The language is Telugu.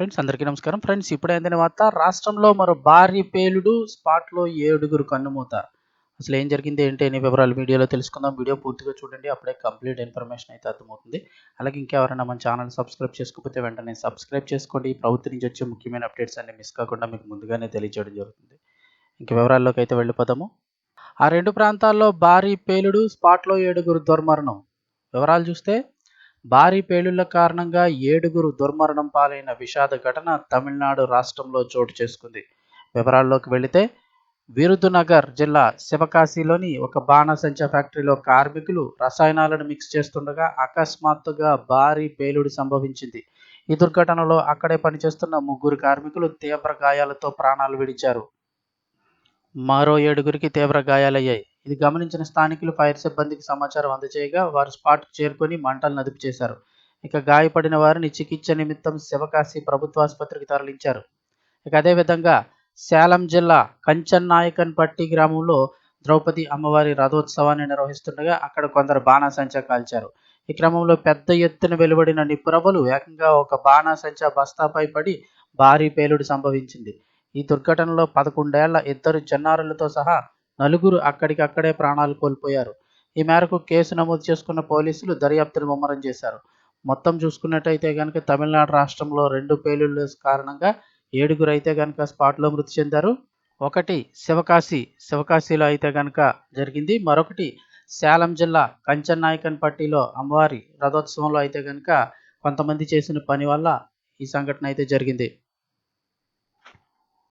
ఫ్రెండ్స్ అందరికీ నమస్కారం. ఫ్రెండ్స్ ఇప్పుడే వార్త రాష్ట్రంలో మరో భారీ పేలుడు స్పాట్లో ఏడుగురు కన్నుమూత అసలు ఏం జరిగింది ఏంటి అనే వివరాలు వీడియోలో తెలుసుకుందాం. వీడియో పూర్తిగా చూడండి అప్పుడే కంప్లీట్ ఇన్ఫర్మేషన్ అయితే అర్థమవుతుంది. అలాగే ఇంకెవరైనా మన ఛానల్ సబ్స్క్రైబ్ చేసుకోకపోతే వెంటనే సబ్స్క్రైబ్ చేసుకోండి. ప్రభుత్వం నుంచి వచ్చే ముఖ్యమైన అప్డేట్స్ అన్ని మిస్ కాకుండా మీకు ముందుగానే తెలియజేయడం జరుగుతుంది. ఇంక వివరాల్లోకి అయితే వెళ్ళిపోదాము. ఆ రెండు ప్రాంతాల్లో భారీ పేలుడు స్పాట్లో ఏడుగురు దుర్మరణం. వివరాలు చూస్తే భారీ పేలుళ్ళ కారణంగా ఏడుగురు దుర్మరణం పాలైన విషాద ఘటన తమిళనాడు రాష్ట్రంలో చోటు చేసుకుంది. వివరాల్లోకి వెళితే విరుదునగర్ జిల్లా శివకాశిలోని ఒక బాణసంచ ఫ్యాక్టరీలో కార్మికులు రసాయనాలను మిక్స్ చేస్తుండగా అకస్మాత్తుగా భారీ పేలుడు సంభవించింది. ఈ దుర్ఘటనలో అక్కడే పనిచేస్తున్న ముగ్గురు కార్మికులు తీవ్ర గాయాలతో ప్రాణాలు విడిచారు. మరో ఏడుగురికి తీవ్ర గాయాలయ్యాయి. ఇది గమనించిన స్థానికులు ఫైర్ సిబ్బందికి సమాచారం అందజేయగా వారు స్పాట్కు చేరుకొని మంటలను అదుపు చేశారు. ఇక గాయపడిన వారిని చికిత్స నిమిత్తం శివకాశి ప్రభుత్వ ఆసుపత్రికి తరలించారు. ఇక అదేవిధంగా సేలం జిల్లా కంచన్నాయకన్పట్టి గ్రామంలో ద్రౌపది అమ్మవారి రథోత్సవాన్ని నిర్వహిస్తుండగా అక్కడ కొందరు బాణాసంచా కాల్చారు. ఈ క్రమంలో పెద్ద ఎత్తున వెలువడిన నిప్పురవ్వలు ఏకంగా ఒక బాణాసంచా బస్తాపై పడి భారీ పేలుడు సంభవించింది. ఈ దుర్ఘటనలో పదకొండేళ్ళ ఇద్దరు చిన్నారులతో సహా నలుగురు అక్కడికక్కడే ప్రాణాలు కోల్పోయారు. ఈ మేరకు కేసు నమోదు చేసుకున్న పోలీసులు దర్యాప్తును ముమ్మరం చేశారు. మొత్తం చూసుకున్నట్టయితే కనుక తమిళనాడు రాష్ట్రంలో రెండు పేలుళ్ళ కారణంగా ఏడుగురు అయితే కనుక స్పాట్లో మృతి చెందారు. ఒకటి శివకాశి శివకాశిలో అయితే కనుక జరిగింది. మరొకటి సేలం జిల్లా కంచన్నాయకన్పట్టిలో అమ్మవారి రథోత్సవంలో అయితే కనుక కొంతమంది చేసిన పని వల్ల ఈ సంఘటన అయితే జరిగింది.